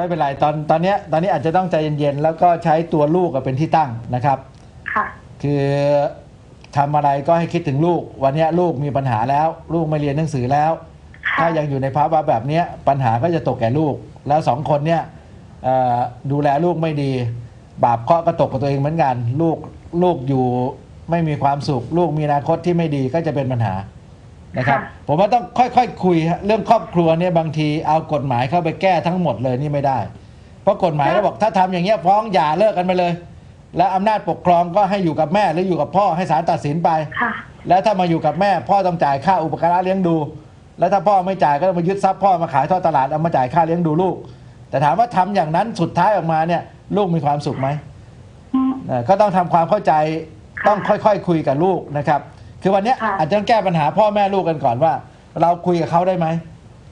ไม่เป็นไรตอนตอนเนี้ยตอนนี้อาจจะต้องใจเย็นๆแล้วก็ใช้ตัวลูกเป็นที่ตั้งนะครับ ค่ะ คือทำอะไรก็ให้คิดถึงลูก วันเนี้ยลูกมีปัญหาแล้ว ลูกไม่เรียนหนังสือแล้วค่ะถ้ายังอยู่ในภาวะแบบเนี้ยปัญหาก็จะตกแก่ลูก แล้วสองคนเนี่ยเอ่อดูแลลูกไม่ดี บาปเคราะห์ก็ตกกับตัวเองเหมือนกัน ลูกลูกอยู่ไม่มีความสุข ลูกมีอนาคตที่ไม่ดีก็จะเป็นปัญหา นะครับ ผมว่าต้องค่อยๆคคุยฮะเรื่องครอบครัวเนี่ยบางทีเอากฎหมายเข้าไปแก้ทั้งหมดเลยนี่ไม่ได้ เพราะกฎหมายก็บอกถ้าทำอย่างเงี้ยฟ้องหย่าเลิกกันไปเลย และอำนาจปกครองก็ให้อยู่กับแม่หรืออยู่กับพ่อให้ศาลตัดสินไป ค่ะ แล้วถ้ามาอยู่กับแม่พ่อต้องจ่ายค่าอุปการะเลี้ยงดู แล้วถ้าพ่อไม่จ่ายก็ต้องมายึดทรัพย์พ่อมาขายทอดตลาดเอามาจ่ายค่าเลี้ยงดูลูก แต่ถามว่าทำอย่างนั้นสุดท้ายออกมาเนี่ยลูกมีความสุขไหม อืม เอ่อก็ต้องทำความเข้าใจค่ะต้องค่อยๆ คุยกับลูกนะครับ คือวันเนี้ยค่ะ อาจจะต้องแก้ปัญหาพ่อแม่ลูกกันก่อนว่า เราคุยกับเขาได้ไหม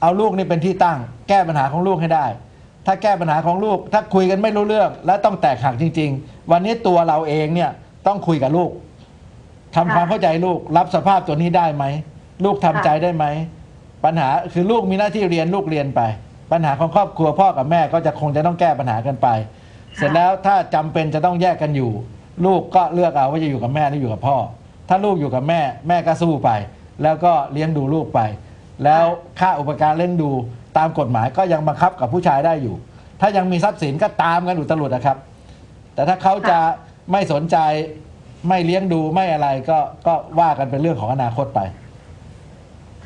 เอาลูกนี่เป็นที่ตั้ง แก้ปัญหาของลูกให้ได้ ถ้าแก้ปัญหาของลูก ถ้าคุยกันไม่รู้เรื่อง และต้องแตกหักจริง ๆ วันนี้ตัวเราเองเนี่ยต้องคุยกับลูกทำความเข้าใจลูกรับสภาพตัวนี้ได้ไหมลูกทำใจได้ไหมปัญหาคือลูกมีหน้าที่เรียนลูกเรียนไป ปัญหาของครอบครัวพ่อกับแม่ก็จะคงจะต้องแก้ปัญหากันไป เสร็จแล้วถ้าจำเป็นจะต้องแยกกันอยู่ ลูกก็เลือกเอาว่าจะอยู่กับแม่หรืออยู่กับพ่อ ถ้าลูกอยู่กับแม่แม่ก็สู้ไป แล้วก็เลี้ยงดูลูกไป แล้วค่าอุปการเลี้ยงดูตามกฎหมายก็ยังบังคับกับผู้ชายได้อยู่ ถ้ายังมีทรัพย์สินก็ตามกันอุตลุดนะครับ แต่ถ้าเขาจะไม่สนใจไม่เลี้ยงดูไม่อะไรก็ก็ว่ากันเป็นเรื่องของอนาคตไป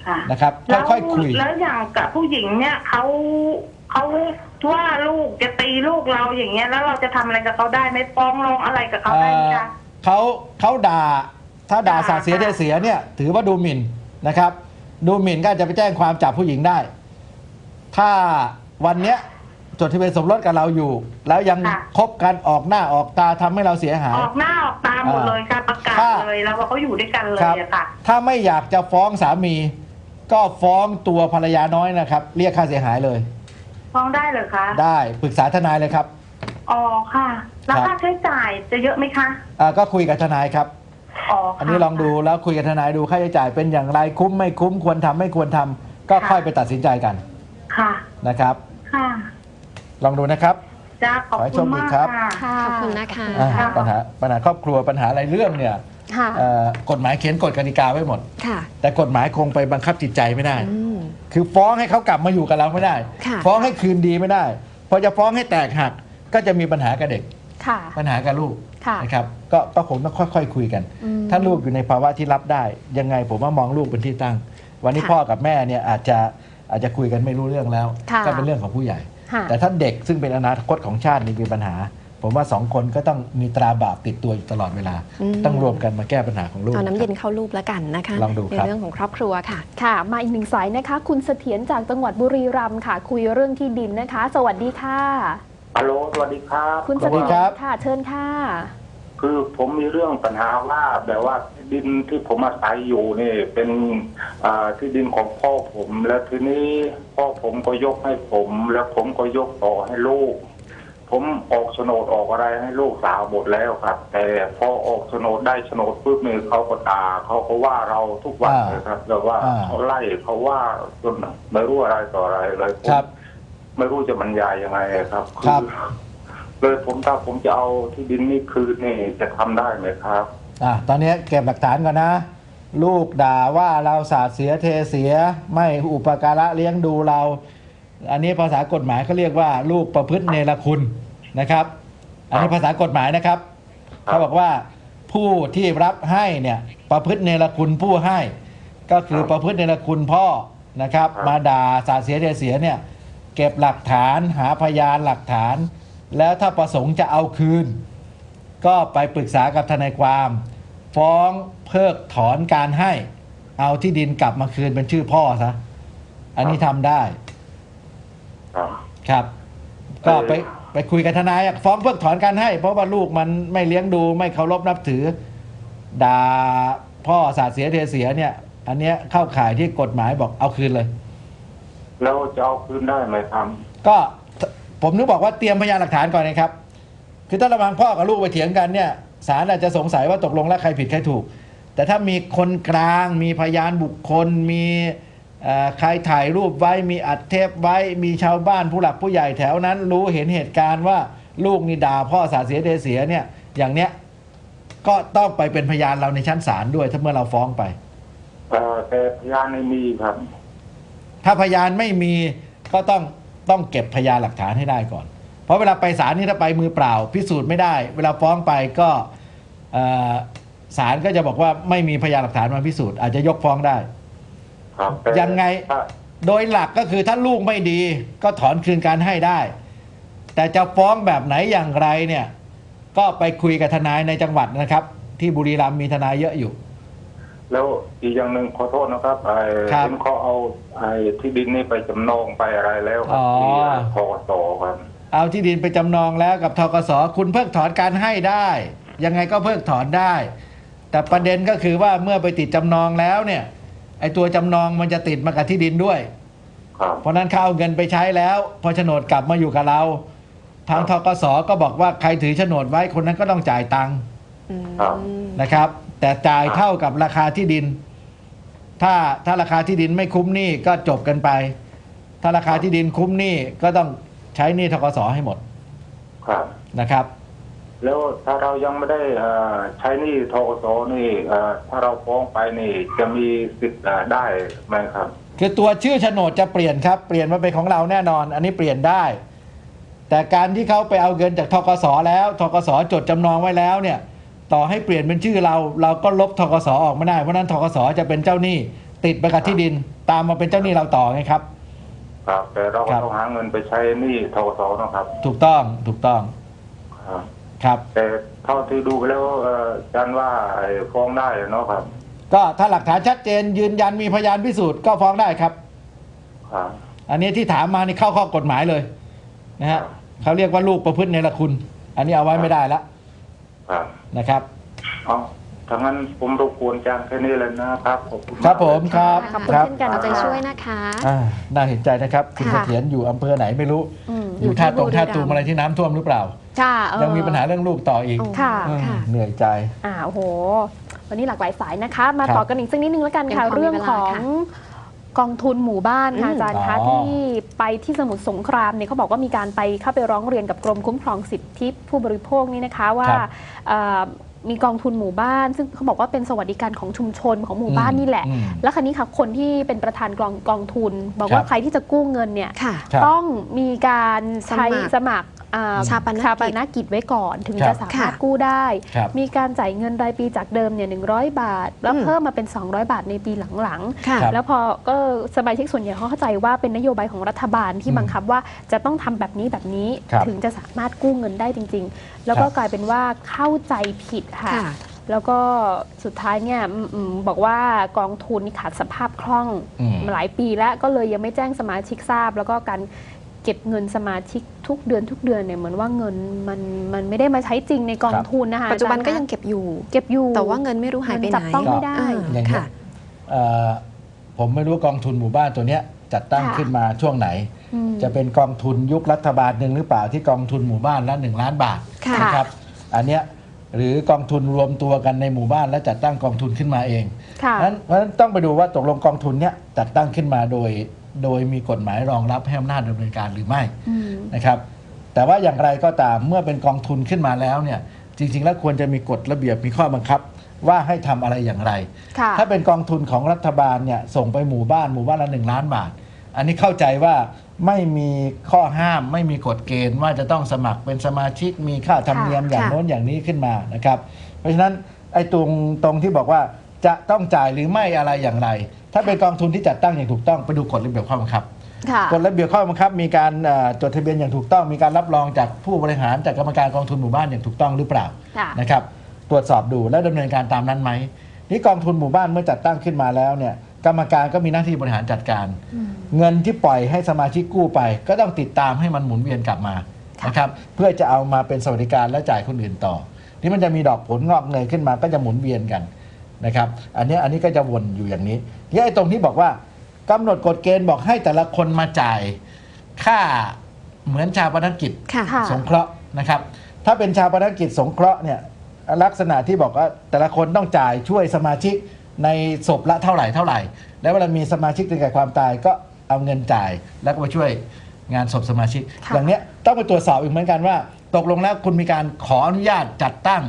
ค่ะนะครับแล้วค่อยๆคุย แล้วอย่างกับผู้หญิงเนี่ยเขาเขาว่าลูกจะตีลูกเราอย่างเงี้ยแล้วเราจะทำอะไรกับเขาได้ไหมฟ้องร้องอะไรกับเขาได้ไหมคะ เขาเขาด่า ถ้าด่าด่าสาดเสียค่ะเทเสียเนี่ยถือว่าดูหมิ่นนะครับ ดูหมิ่นก็อาจจะไปแจ้งความจับผู้หญิงได้ ถ้าวันเนี้ยจดทะเบียนสมรสกับเราอยู่ แล้วยังคบกันออกหน้าออกตาทำให้เราเสียหาย ออกหน้าออกตาหมดเลยค่ะประกาศค่ะ เลยแล้วว่าเขาอยู่ด้วยกันเลยครับอะค่ะถ้าไม่อยากจะฟ้องสามี ก็ฟ้องตัวภรรยาน้อยนะครับ เรียกค่าเสียหายเลย ฟ้องได้เหรอคะได้ปรึกษาทนายเลยครับ อ๋อค่ะ แล้วครับ ค่าใช้จ่ายจะเยอะไหมคะ อ่าก็คุยกับทนายครับ อ๋อค่ะ อันนี้ลองดูแล้วคุยกับทนายดูค่าใช้จ่ายเป็นอย่างไรคุ้มไม่คุ้มควรทำไม่ควรทำก็ค่ะ ค่อยไปตัดสินใจกันค่ะ นะครับ ค่ะลองดูนะครับ จ้าขอบขอให้คุโชณคดีมากครับ ค่ะ ค่ะขอบคุณนะคะ อ่าค่ะ ปัญหาปัญหาครอบครัวปัญหาอะไรเรื่องเนี่ยค่ะ เอ่อกฎหมายเขียนกฎกติกาไว้หมด ค่ะ แต่กฎหมายคงไปบังคับจิตใจไม่ได้ อืม คือฟ้องให้เขากลับมาอยู่กับเราไม่ได้ ค่ะ ฟ้องให้คืนดีไม่ได้ พอจะฟ้องให้แตกหักก็จะมีปัญหากับเด็ก ค่ะ ปัญหากับลูกค่ะ นะครับก็ก็คงต้องค่อย ๆ คุยกันอืมถ้าลูกอยู่ในภาวะที่รับได้ ยังไงผมว่ามองลูกเป็นที่ตั้ง วันนี้ค่ะพ่อกับแม่เนี่ยอาจจะอาจจะคุยกันไม่รู้เรื่องแล้วค่ะก็เป็นเรื่องของผู้ใหญ่ค่ะแต่ถ้าเด็กซึ่งเป็นอนาคตของชาตินี่มีปัญหา ผมว่าสองคนก็ต้องมีตราบาปติดตัวอยู่ตลอดเวลาอืมต้องรวมกันมาแก้ปัญหาของลูกเอาน้ำเย็นครับเข้ารูปแล้วกันนะคะลองดูในครับเรื่องของครอบครัวค่ะ ค่ะ มาอีกหนึ่งสายนะคะ คุณเสถียรจากจังหวัดบุรีรัมย์ค่ะ คุยเรื่องที่ดินนะคะ สวัสดีค่ะ ฮัลโหลสวัสดีครับ คุณสเสวัสดีถียครัรบค่ะ เชิญค่ะ คือผมมีเรื่องปัญหาว่าแบบว่าที่ดินที่ผมอาศัยอยู่นี่เป็นอ่าที่ดินของพ่อผม แล้วทีนี้พ่อผมก็ยกให้ผม แล้วผมก็ยกต่อให้ลูก ผมออกโฉนดออกอะไรให้ลูกสาวหมดแล้วครับ แต่พอออกโฉนดได้โฉนดปุ๊บนี่เขาก็ด่าเขาก็ว่าเราทุกวันอ่าเลยครับแบบว่าอ่า เขาไล่เขาว่าจนไม่รู้อะไรต่ออะไรเลยผม ครับ ไม่รู้จะบรรยายยังไงครับครับ เลยผมถ้าผมจะเอาที่ดินนี่คืนนี่จะทำได้ไหมครับ อะตอนนี้เก็บหลักฐานก่อนนะ ลูกด่าว่าเราสาดเสียเทเสีย ไม่อุปการะเลี้ยงดูเรา อันนี้ภาษากฎหมายเขาเรียกว่า ลูกประพฤติเนรคุณนะครับ อันนี้ภาษากฎหมายนะครับครับ เขาบอกว่าผู้ที่รับให้เนี่ยประพฤติเนรคุณผู้ให้ ก็คือประพฤติเนรคุณพ่อนะครับ มาด่าสาดเสียเทเสียเนี่ย เก็บหลักฐานหาพยานหลักฐาน แล้วถ้าประสงค์จะเอาคืน ก็ไปปรึกษากับทนายความ ฟ้องเพิกถอนการให้ เอาที่ดินกลับมาคืนเป็นชื่อพ่อซะอันนี้ทำได้ครับ ก็ไปไปคุยกับทนายฟ้องเพิกถอนการให้ เพราะว่าลูกมันไม่เลี้ยงดูไม่เคารพนับถือด่าพ่อสาดเสียเทเสียเนี่ย อันเนี้ยเข้าข่ายที่กฎหมายบอกเอาคืนเลย แล้วจะเอาคืนได้ไหมครับก็ผมนึกบอกว่าเตรียมพยานหลักฐานก่อนนะครับ คือถ้าระหวังพ่อกับลูกไปเถียงกันเนี่ยศาลอาจจะสงสัยว่าตกลงแล้วใครผิดใครถูก แต่ถ้ามีคนกลาง มีพยานบุคคล มีเอ่อใครถ่ายรูปไว้ มีอัดเทปไว้ มีชาวบ้านผู้หลักผู้ใหญ่แถวนั้น รู้เห็นเหตุการณ์ว่าลูกนี่ด่าพ่อสาเสียเดเสียเนี่ยอย่างเนี้ยก็ต้องไปเป็นพยานเราในชั้นศาลด้วย ถ้าเมื่อเราฟ้องไปเอ่อแต่พยานไม่มีครับ ถ้าพยานไม่มีก็ต้องต้องเก็บพยานหลักฐานให้ได้ก่อน เพราะเวลาไปศาลนี่ถ้าไปมือเปล่า พิสูจน์ไม่ได้ เวลาฟ้องไปก็เอ่อศาลก็จะบอกว่าไม่มีพยานหลักฐานมาพิสูจน์อาจจะยกฟ้องได้ครับแต่ยังไงถ้าโดยหลักก็คือถ้าลูกไม่ดีก็ถอนคืนการให้ได้ แต่จะฟ้องแบบไหนอย่างไรเนี่ย ก็ไปคุยกับทนายในจังหวัดนะครับ ที่บุรีรัมย์มีทนายเยอะอยู่ แล้วอีกอย่างหนึ่งขอโทษนะครับไอ้ครับเห็นเขาเอาไอ้ที่ดินนี่ไปจำนองไปอะไรแล้วครัอ๋บอที่พกตครับเอาที่ดินไปจำนองแล้วกับทกสคุณเพิกถอนการให้ได้ ยังไงก็เพิกถอนได้ แต่ประเด็นก็คือว่าเมื่อไปติดจำนองแล้วเนี่ยไอตัวจำนองมันจะติดมากับที่ดินด้วย ครับเพราะฉะนั้นเขาเอาเงินไปใช้แล้ว พอโฉนดกลับมาอยู่กับเรา ทางทกสก็บอกว่าใครถือโฉนดไว้คนนั้นก็ต้องจ่ายตังค์อืมครับนะครับ แต่จ่ายเท่ากับราคาที่ดิน ถ้าถ้าราคาที่ดินไม่คุ้มหนี้ก็จบกันไป ถ้าราคาที่ดินคุ้มหนี้ก็ต้องใช้หนี้ทกสให้หมดครับนะครับ แล้วถ้าเรายังไม่ได้เอ่อใช้หนี่ทกสนี่เอ่อถ้าเราฟ้องไปนี่จะมีสิทธิ์เอ่อได้ไหมครับ คือตัวชื่อโฉนดจะเปลี่ยนครับเปลี่ยนมาเป็นของเราแน่นอน อันนี้เปลี่ยนได้ แต่การที่เขาไปเอาเงินจากทกสแล้วทกสจดจำนองไว้แล้วเนี่ย ต่อให้เปลี่ยนเป็นชื่อเรา เราก็ลบทกสออกไม่ได้ เพราะฉะนั้นทกสจะเป็นเจ้าหนี้ ติดไปกับที่ดิน ตามมาเป็นเจ้าหนี้เราต่อไงครับ ครับ แต่เราคก็รับต้องหาเงินไปใช้หนี่ทกสนะครับ ถูกต้องถูกต้องครับครับ แต่เท่าที่ดูไปแล้วเอ่ออาจารย์ว่าไอ้ฟ้องได้เนาะครับ ก็ถ้าหลักฐานชัดเจนยืนยันมีพยานพิสูจน์ก็ฟ้องได้ครับครับอันนี้ที่ถามมานี่เข้าข้อกฎหมายเลยนะฮะเขาเรียกว่าลูกประพฤติในละคุณ อันนี้เอาไว้ไม่ได้ละ ครับนะครับเอาถ้างั้นผมรบกวนอาจารย์แค่นี้เลยนะครับขอบคุณครับากผมครับขอบคุณครับเช่นกันเอาใจค่ะช่วยนะคะ อ่าน่าเห็นใจนะครับ คุณเสค่ะ ถียรอยู่อำเภอไหนไม่รู้ อืมอยู่ท่าตรงที่ท่าบุตูมอะไรที่น้ำท่วมหรือเปล่า ค่ะเออ ยังมีปัญหาเรื่องลูกต่ออีกโอ้ค่ะ อืมค่ะ เหนื่อยใจ อ่าโอ้โห วันนี้หลากหลายสายนะคะ มาครับ ต่อกันอีกสักนิดนึงแล้วกันค่ะยังพอมีเรื่องเวลาของค่ะ กองทุนหมู่บ้านค่ะอืมอาจารย์คะอ๋อ ที่ไปที่สมุทรสงครามเนี่ยเขาบอกว่ามีการไปเข้าไปร้องเรียนกับกรมคุ้มครองสิทธิผู้บริโภคนี่นะคะว่าครับเอ่อมีกองทุนหมู่บ้าน ซึ่งเขาบอกว่าเป็นสวัสดิการของชุมชนของหมู่บ้านนี่แหละ อืมแล้วคราวนี้ค่ะคนที่เป็นประธานกองกองทุน บอกครัว่าบใครที่จะกู้เงินเนี่ยค่ะ ครับ ต้องมีการใช้สมัครสมัคร อ่าชาปนกิจ ชาปนกิจไว้ก่อน ถึงครัจะบสามารถค่ะ กู้ได้ ครับ มีการจ่ายเงินรายปีจากเดิมเนี่ยหนึ่งบาท แล้วอืมเพิ่มมาเป็น 200 บาทในปีหลังค่ะ ครับๆแล้วพอก็สมาชิกส่วนใหญ่เขาเข้าใจว่าเป็นนโยบายของรัฐบาลที่อืมบังคับว่าจะต้องทำแบบนี้แบบนี้ครับถึงจะสามารถกู้เงินได้จริง ๆ แล้วก็ครับ กลายเป็นว่าเข้าใจผิดค่ะ ค่ะ แล้วก็สุดท้ายเนี่ยอืมอืมบอกว่ากองทุนนี่ขาดสภาพคล่องอืมมาหลายปีแล้วก็เลยยังไม่แจ้งสมาชิกทราบ แล้วก็การ เก็บเงินสมาชิกทุกเดือนทุกเดือนเนี่ยเหมือนว่าเงินมันมันไม่ได้มาใช้จริงในกองครับ ทุนนะคะปัจจุบันก็อาายังเก็บอยู่ เก็บอยู่แต่ว่าเงินไม่รู้หายไปไหน จับต้องไม่ได้เอออย่างนี้ยค่ะ เอ่อผมไม่รู้กองทุนหมู่บ้านตัวเนี้ยจัดตั้งค่ะ ขึ้นมาช่วงไหน อืม จะเป็นกองทุนยุครัฐบาลหนึ่งหรือเปล่าที่กองทุนหมู่บ้านละหนึ่งล้านบาทค่ะ นะครับอันเนี้ยหรือกองทุนรวมตัวกันในหมู่บ้านและจัดตั้งกองทุนขึ้นมาเองค่ะเพราะฉะนั้นเพราะฉะนั้นต้องไปดูว่าตกลงกองทุนเนี้ยจัดตั้งขึ้นมาโดย โดยมีกฎหมายรองรับให้อำนาจดำเนินการหรือไม่อืมนะครับ แต่ว่าอย่างไรก็ตามเมื่อเป็นกองทุนขึ้นมาแล้วเนี่ยจริง ๆ แล้วควรจะมีกฎระเบียบมีข้อบังคับว่าให้ทำอะไรอย่างไรค่ะถ้าเป็นกองทุนของรัฐบาลเนี่ยส่งไปหมู่บ้านหมู่บ้านละหนึ่งล้านบาท อันนี้เข้าใจว่าไม่มีข้อห้ามไม่มีกฎเกณฑ์ว่าจะต้องสมัครเป็นสมาชิกมีค่าธรรมเนียมค่ะอย่างค่ะโน้นอย่างนี้ขึ้นมานะครับ เพราะฉะนั้นไอ้ตรงตรงที่บอกว่าจะต้องจ่ายหรือไม่อะไรอย่างไร ถ้าเป็นกองทุนที่จัดตั้งอย่างถูกต้องไปดูกฎระเบียบข้อบังคับค่ะกฎระเบียบข้อบังคับ มีการเอ่อจดทะเบียนอย่างถูกต้อง มีการรับรองจากผู้บริหารจากกรรมการกองทุนหมู่บ้านอย่างถูกต้องหรือเปล่าค่ะนะครับตรวจสอบดูและดำเนินการตามนั้นไหมนี่กองทุนหมู่บ้านเมื่อจัดตั้งขึ้นมาแล้วเนี่ยกรรมการก็มีหน้าที่บริหารจัดการ เงินที่ปล่อยให้สมาชิกกู้ไป ก็ต้องติดตามให้มันหมุนเวียนกลับมานะครับเพื่อจะเอามาเป็นสวัสดิการและจ่ายคนอื่นต่อ ที่มันจะมีดอกผลงอกเงยขึ้นมาก็จะหมุนเวียนกัน นะครับ อันนี้อันนี้ก็จะวนอยู่อย่างนี้ที่ไอ้ตรงที่บอกว่ากำหนดกฎเกณฑ์บอกให้แต่ละคนมาจ่าย ค่าเหมือนชาปนกิจค่ะค่ะสงเคราะห์นะครับ ถ้าเป็นชาปนกิจสงเคราะห์เนี่ยลักษณะที่บอกว่าแต่ละคนต้องจ่ายช่วยสมาชิกในศพละเท่าไหร่เท่าไหร่ แล้วเวลามีสมาชิกถึงแก่ความตายก็เอาเงินจ่ายแล้วก็มาช่วยงานศพสมาชิกค่ะอย่างเนี้ยต้องไปตรวจสอบอีกเหมือนกันว่า ตกลงแล้วคุณมีการขออนุญาตจัดตั้ง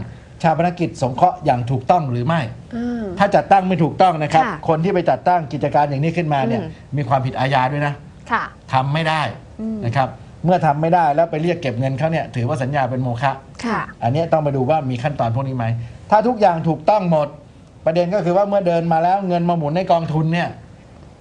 ชาปนกิจสงเคราะห์อย่างถูกต้องหรือไม่ อืม ถ้าจัดตั้งไม่ถูกต้องนะครับ ค่ะคนที่ไปจัดตั้งกิจการอย่างนี้ขึ้นมาเนี่ยอืม มีความผิดอาญาด้วยนะค่ะ ทำไม่ได้อืม นะครับ เมื่อทำไม่ได้แล้วไปเรียกเก็บเงินเขาเนี่ยถือว่าสัญญาเป็นโมฆะ ค่ะ อันเนี้ยต้องมาดูว่ามีขั้นตอนพวกนี้ไหม ถ้าทุกอย่างถูกต้องหมด ประเด็นก็คือว่าเมื่อเดินมาแล้วเงินมาหมุนในกองทุนเนี่ย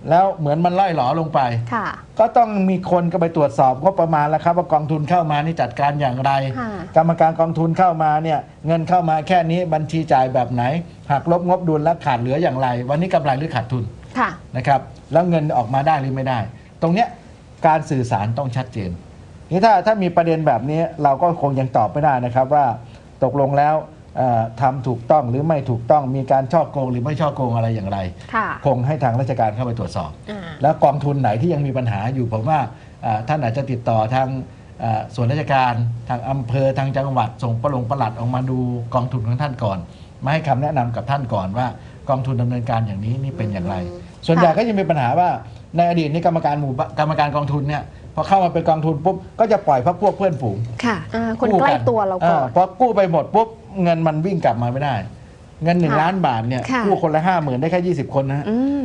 แล้วเหมือนมันล่อยหลอลงไป ค่ะ ก็ต้องมีคนก็ไปตรวจสอบงบประมาณแล้วครับว่ากองทุนเข้ามานี่จัดการอย่างไร ค่ะ กรรมการกองทุนเข้ามาเนี่ยเงินเข้ามาแค่นี้บัญชีจ่ายแบบไหนหักลบงบดุลและขาดเหลืออย่างไร วันนี้กำไรหรือขาดทุนค่ะ นะครับแล้วเงินออกมาได้หรือไม่ได้ ตรงเนี้ยการสื่อสารต้องชัดเจนนี่ถ้าถ้ามีประเด็นแบบนี้เราก็คงยังตอบไม่ได้นะครับว่าตกลงแล้วเอ่อ ทำถูกต้องหรือไม่ถูกต้องมีการช่อโกงหรือไม่ช่อโกงอะไรอย่างไรค่ะคงให้ทางราชการเข้าไปตรวจสอบอ่าแล้วกองทุนไหนที่ยังมีปัญหาอยู่ผมว่าเอ่อท่านอาจจะติดต่อทางเอ่อส่วนราชการทางอำเภอทางจังหวัดส่งประหลงประหลัดออกมาดูกองทุนของท่านก่อนมาให้คำแนะนำกับท่านก่อนว่ากองทุนดำเนินการอย่างนี้นี่เป็นอย่างไร ส่วนใหญ่ก็ยังมีปัญหาว่าในอดีตนี่กรรมการหมู่บ้านกรรมการกองทุนเนี่ยพอเข้ามาเป็นกองทุนปุ๊บก็จะปล่อยพักพวกเพื่อนฝูงค่ะอ่าคนกู้ใกล้นตัวเราก่อนพอกู้ไปหมดปุ๊บ เงินมันวิ่งกลับมาไม่ได้ เงินหนึ่งค่ะล้านบาทเนี่ยค่ะ กู้คนละห้าหมื่นได้แค่ยี่สิบคนนะฮะอืม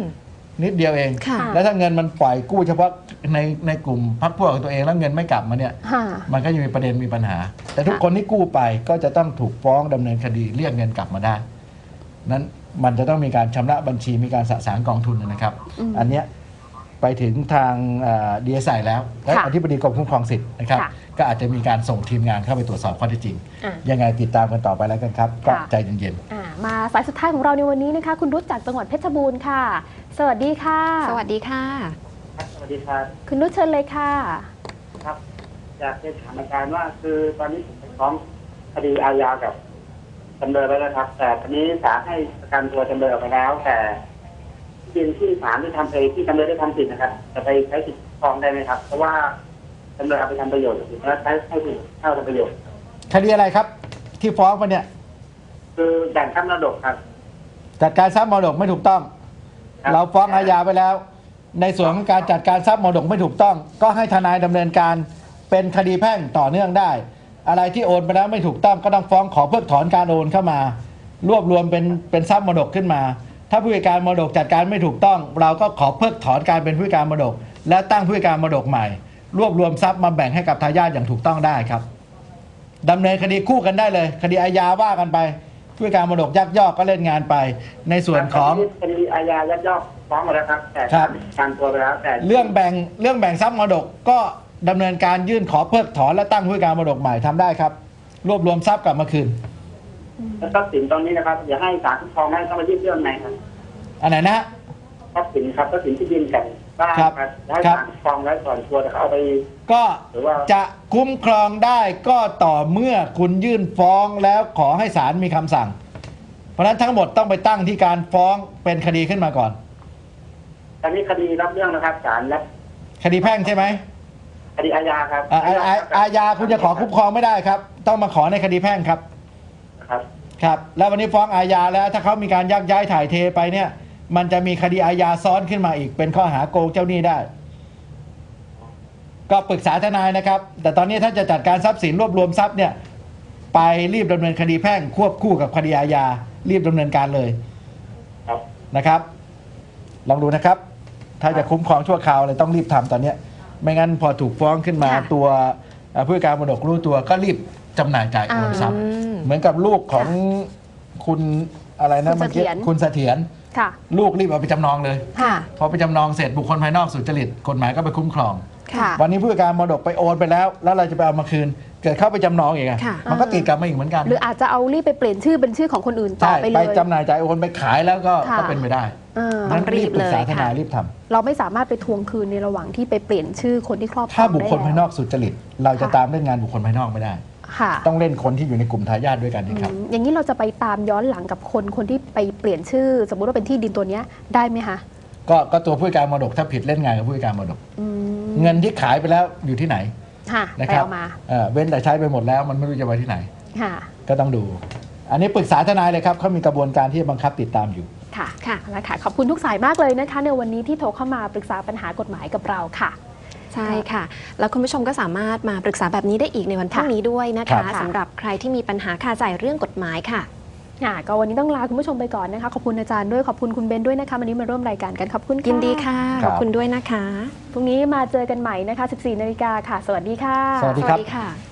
นิดเดียวเอง ค่ะ แล้วถ้าเงินมันปล่อยกู้เฉพาะในในกลุ่มพักพวกของตัวเองแล้วเงินไม่กลับมาเนี่ย ค่ะ มันก็จะมีประเด็นมีปัญหา แต่ทุกค่ะคนที่กู้ไปก็จะต้องถูกฟ้องดำเนินคดีเรียกเงินกลับมาได้ นั้นมันจะต้องมีการชำระบัญชีมีการสะสางกองทุนนะครับ อันเนี้ย ไปถึงทางดีเอสไอแล้วและค่ะอธิบดีกรมคุ้มครองสิทธิ์นะครับค่ะก็อาจจะมีการส่งทีมงานเข้าไปตรวจสอบข้อเท็จจริงอะยังไงติดตามกันต่อไปแล้วกันครับก็ค่ะใจเย็นๆอ่ามาสายสุดท้ายของเราในวันนี้นะคะ คุณรุชจากจังหวัดเพชรบูรณ์ค่ะ สวัสดีค่ะ สวัสดีค่ะครับสวัสดีครับคุณรุชเชิญเลยค่ะ ครับอยากจะถามอาจารย์ว่า คือตอนนี้ผมไปฟ้องคดีอาญากับจำเลยไว้แล้วครับ แต่ตอนนี้ศาลให้ประกันตัวจำเลยออกไปแล้ว แต่ที่ ดินที่ศาลได้ทำไปที่จำเลยได้ทำผิดนะครับ จะไปใช้สิทธิฟ้องได้ไหมครับ เพราะว่าจำเลยเอาไปทำประโยชน์หรือว่าใช้ให้ผู้เข้าทำประโยชน์ คดีอะไรครับ ที่ฟ้องมาเนี่ย คือแบ่งข้ามระดกครับ จัดการทรัพย์มรดกไม่ถูกต้อง ครับ เราฟ้องอาญาไปแล้ว ในส่วนของการจัดการทรัพย์มรดกไม่ถูกต้อง ก็ให้ทนายดำเนินการเป็นคดีแพ่งต่อเนื่องได้ อะไรที่โอนไปแล้วไม่ถูกต้องก็ต้องฟ้องขอเพิกถอนการโอนเข้ามารวบรวมเป็นเป็นทรัพย์มรดกขึ้นมา ถ้าผู้จัดการมรดกจัดการไม่ถูกต้อง เราก็ขอเพิกถอนการเป็นผู้จัดการมรดก และตั้งผู้จัดการมรดกใหม่ รวบรวมทรัพย์มาแบ่งให้กับทายาทอย่างถูกต้องได้ครับดำเนินคดีคู่กันได้เลย คดีอาญาว่ากันไปผู้จัดการมรดกยักยอกก็เล่นงานไป ในส่วนของคดีอาญายักยอกฟ้องมาแล้วครับแต่ครับการตัวไปแล้วแต่เรื่องแบ่งเรื่องแบ่งทรัพย์มรดกก็ดำเนินการยื่นขอเพิกถอนและตั้งผู้จัดการมรดกใหม่ทำได้ครับ รวบรวมทรัพย์กลับมาคืน แล้วทรัพย์สินตรงนี้นะครับอย่าให้ศาลคุ้มครองให้ต้องมายื่นเรื่องไหนครับอันไหนนะฮะ ทรัพย์สินครับทรัพย์สินที่ดินกับบ้านครับครับให้ครับ ศาลคุ้มครองไว้ก่อนชัวร์แต่เขาเอาไป ก็หรือว่า จะคุ้มครองได้ก็ต่อเมื่อคุณยื่นฟ้องแล้วขอให้ศาลมีคำสั่ง เพราะฉะนั้นทั้งหมดต้องไปตั้งที่การฟ้องเป็นคดีขึ้นมาก่อน ตอนนี้คดีรับเรื่องนะครับศาลรับคดีแพ่งใช่ไหมคดีอาญาครับอ่าอาอาอาญาคุณจะขอคุ้มครองไม่ได้ครับ ต้องมาขอในคดีแพ่งครับ ครับ ครับ แล้ววันนี้ฟ้องอาญาแล้ว ถ้าเขามีการยักย้ายถ่ายเทไปเนี่ย มันจะมีคดีอาญาซ้อนขึ้นมาอีก เป็นข้อหาโกงเจ้าหนี้ได้ ก็ปรึกษาทนายนะครับ แต่ตอนนี้ถ้าจะจัดการทรัพย์สินรวบรวมทรัพย์เนี่ย ไปรีบดำเนินคดีแพ่งควบคู่กับคดีอาญารีบดำเนินการเลย ครับนะครับ ลองดูนะครับ ถ้าจะคุ้มครองชั่วคราวอะไรต้องรีบทำตอนเนี้ย ไม่งั้นพอถูกฟ้องขึ้นมาค่ะตัวเอ่อ ผู้จัดการมรดกรู้ตัวก็รีบจำหน่ายจ่ายโอนทรัพย์อืมเหมือนกับลูกของคุณอะไรนะคุณเมื่อกี้เสถียร คุณเสถียรค่ะ ลูกรีบเอาไปจำนองเลย ค่ะ พอไปจำนองเสร็จบุคคลภายนอกสุจริตกฎหมายก็ไปคุ้มครอง ค่ะ วันนี้ผู้จัดการมรดกไปโอนไปแล้ว แล้วเราจะไปเอามาคืน เกิดเข้าไปจำนองอีกอะค่ะ มันก็ติดกลับมาอีกเหมือนกันหรืออาจจะเอารีบไปเปลี่ยนชื่อเป็นชื่อของคนอื่นต่อใช่ไปเลไปย จำหน่ายจ่ายโอนไปขายแล้วก็ค่ะ ก็เป็นไปได้เออ ต้นั้อนงรีรีบบปรึกษาเลยทนายค่ะ รีบทำเราไม่สามารถไปทวงคืนในระหว่างที่ไปเปลี่ยนชื่อคนที่ครอบครองถ้าบุคคลได้ภายนอกสุจริต เราจะค่ะตามเล่นงานบุคคลภายนอกไม่ได้ค่ะต้องเล่นคนที่อยู่ในกลุ่มทายาทด้วยกันนะครับอืมอย่างนี้เราจะไปตามย้อนหลังกับคนคนที่ไปเปลี่ยนชื่อ สมมุติว่าเป็นที่ดินตัวเนี้ยได้ไหมคะก็ก็ตัวผู้จัดการมรดกถ้าผิดเล่นงานกับผู้จัดการมรดกอืมเงินที่ขายไปแล้วอยู่ที่ไหนค่ะนะไปครับเอามาเอ่อเว้นแต่ใช้ไปหมดแล้วมันไม่รู้จะไปที่ไหนค่ะก็ต้องดู อันนี้ปรึกษาทนายเลยครับเขามีกระบวนการที่บังคับติดตามอยู่ ค่ะ ค่ะเอาละค่ะ ขอบคุณทุกสายมากเลยนะคะ ในวันนี้ที่โทรเข้ามาปรึกษาปัญหากฎหมายกับเราค่ะ ใช่ค่ะ แล้วคุณผู้ชมก็สามารถมาปรึกษาแบบนี้ได้อีกในวันพรุ่งนี้ด้วยนะครัคะบสำหรับใครที่มีปัญหาคาใจเรื่องกฎหมายค่ะอะก็วันนี้ต้องลาคุณผู้ชมไปก่อนนะคะ ขอบคุณอาจารย์ด้วยขอบคุณคุณเบนด้วยนะคะวันนี้มาร่วมรายการกันขอบคุณค่ะยินดีค่ะคขรับอบคุณด้วยนะคะพรุ่งนี้มาเจอกันใหม่นะคะ 14นาฬิกาค่ะ สวัสดีค่ะ สวัสดีสครัวับสดีค่ะ